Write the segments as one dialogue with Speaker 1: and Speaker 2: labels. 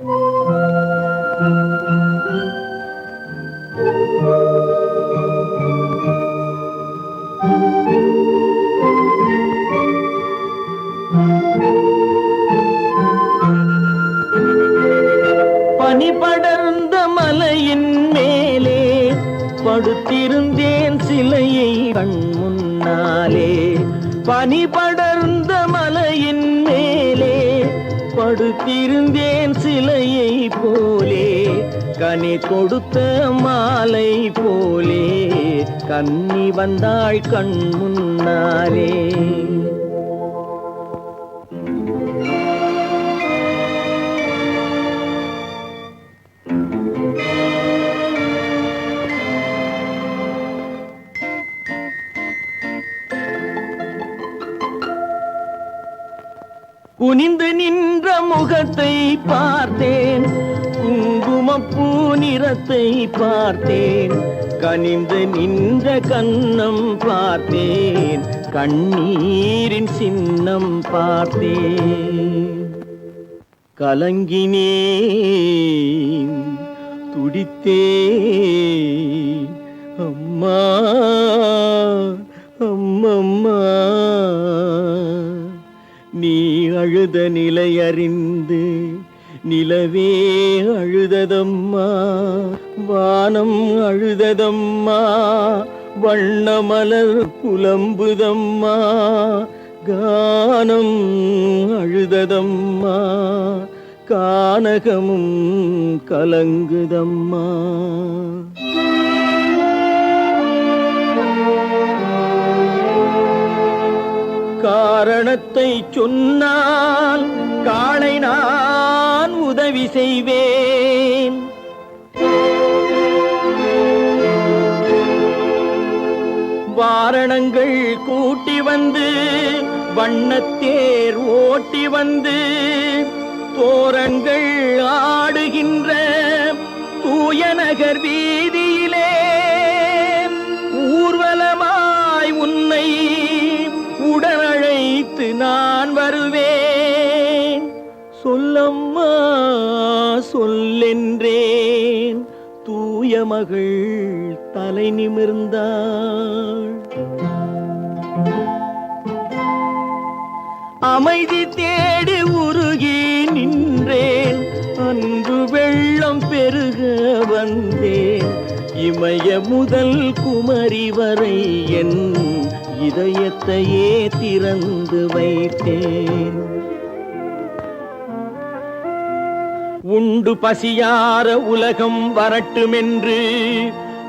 Speaker 1: பனி படர்ந்த மலையின் மேலே படுத்திருந்தேன் சிலையை கண் முன்னாலே. பனி மலையின் மேலே படுத்திருந்தேன் போலே கனி கொடுத்த மாலை போலே கன்னி வந்தாள் கண் முன்னாலே. குனிந்து நின்ற முகத்தை பார்த்தேன். குங்குமப்பூ நிறத்தை பார்த்தேன். கனிந்து நின்ற கண்ணம் பார்த்தேன். கண்ணீரின் சின்னம் பார்த்தேன். கலங்கினேன் துடித்தேன். அம்மா அம்மம்மா நீ அழுத நிலை அறிந்து நிலவே அழுததம்மா வானம் அழுததம்மா வண்ணமலர் புலம்புதம்மா கானம் அழுததம்மா கானகமும் கலங்குதம்மா. காரணத்தை சொன்னால் காளை நான் உதவி செய்வேன். வாரணங்கள் கூட்டி வந்து வண்ணத்தேர் ஓட்டி வந்து தோரங்கள் ஆடுகின்ற தூய நகர் வீதியிலே ஊர்வலமாய் உன்னை உடனழைத்து நான் வருவேன். சொல்லம்மா சொல்லென்றேன் தூய மகள் தலை நிமிர்ந்தாள். அமைதி தேடி உருகி நின்றேன். அன்று வெள்ளம் பெருக வந்தேன். இமய முதல் குமரி வரை என் இதயத்தையே திறந்து வைத்தேன். உண்டு பசியார உலகம் வரட்டுமென்று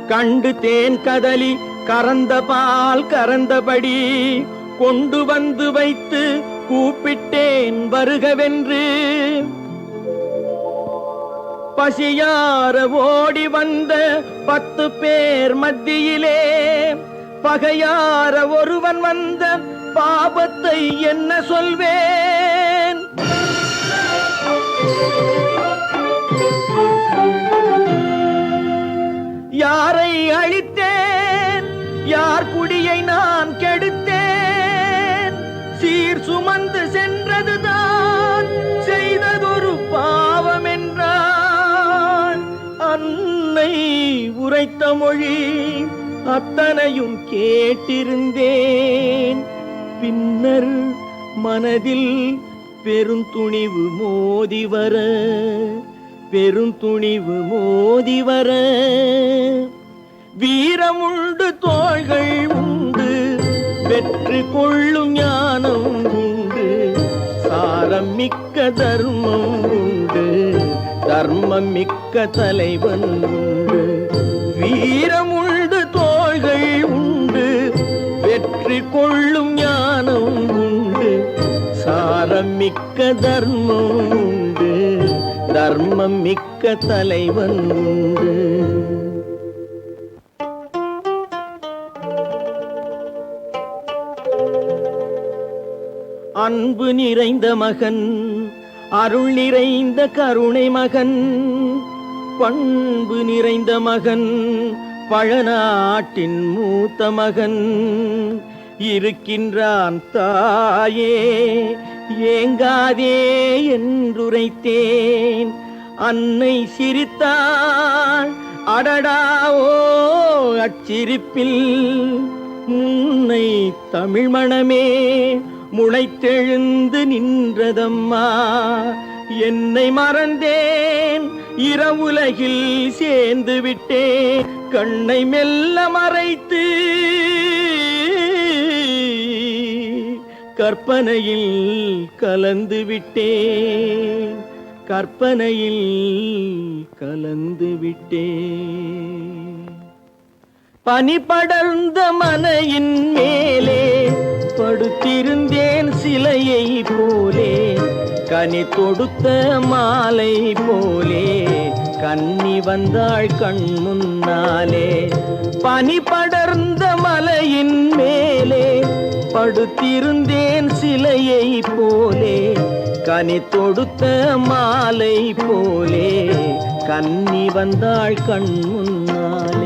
Speaker 1: கண்டு தேன் கதலி கறந்த பால் கறந்தபடி கொண்டு வந்து வைத்து கூப்பிட்டேன் வருகவென்று. பசியார ஓடி வந்த பத்து பேர் மத்தியிலே பகையார ஒருவன் வந்த பாபத்தை என்ன சொல்வேன்? யாரை அழித்தேன்? யார் குடியை நான் கெடுத்தேன்? சீர் சுமந்து சென்றதுதான் செய்ததொரு பாவம் என்றான். அன்னை உரைத்த மொழி அத்தனையும் கேட்டிருந்தேன். பின்னர் மனதில் பெருந்துணிவு மோதி வர பெருந்துணிவு மோதி வர. வீரமுண்டு தோள்கள் உண்டு வெற்றி கொள்ளும் ஞானம் உண்டு சாரம் மிக்க தர்மம் உண்டு தர்மம் மிக்க தலைவன் உண்டு. வீரமுண்டு கொள்ளும் ஞானம் உண்டு. சாரம் மிக்க தர்மம் உண்டு தர்மம் மிக்க தலைவன் உண்டு. அன்பு நிறைந்த மகன் அருள் நிறைந்த கருணை மகன் பண்பு நிறைந்த மகன் பழநாட்டின் மூத்த மகன். இருக்கின்றான் தாயே ஏங்காதே என்றுரைத்தேன். அன்னை சிரித்தாள் அடடாவோ அச்சிரிப்பில். முன்னை தமிழ் மணமே முளைத்தெழுந்து நின்றதம்மா என்னை மறந்தேன். இரவுலகில் சேர்ந்து விட்டேன் கண்ணை மெல்ல மறைத்து. கற்பனையில் கலந்து விட்டேன். கற்பனையில் கலந்து விட்டேன். பனிபடர்ந்த மனையின் மேலே படுத்திருந்தேன் சிலையை போலே. கனி தொடுத்த மாலை போலே. கண்ணி வந்தாள் கண் முன்னாலே. பனி படர்ந்த மலையின் மேலே படுத்திருந்தேன் சிலையை போலே கனி தொடுத்த மாலை போலே கன்னி வந்தாள் கண் முன்னால்.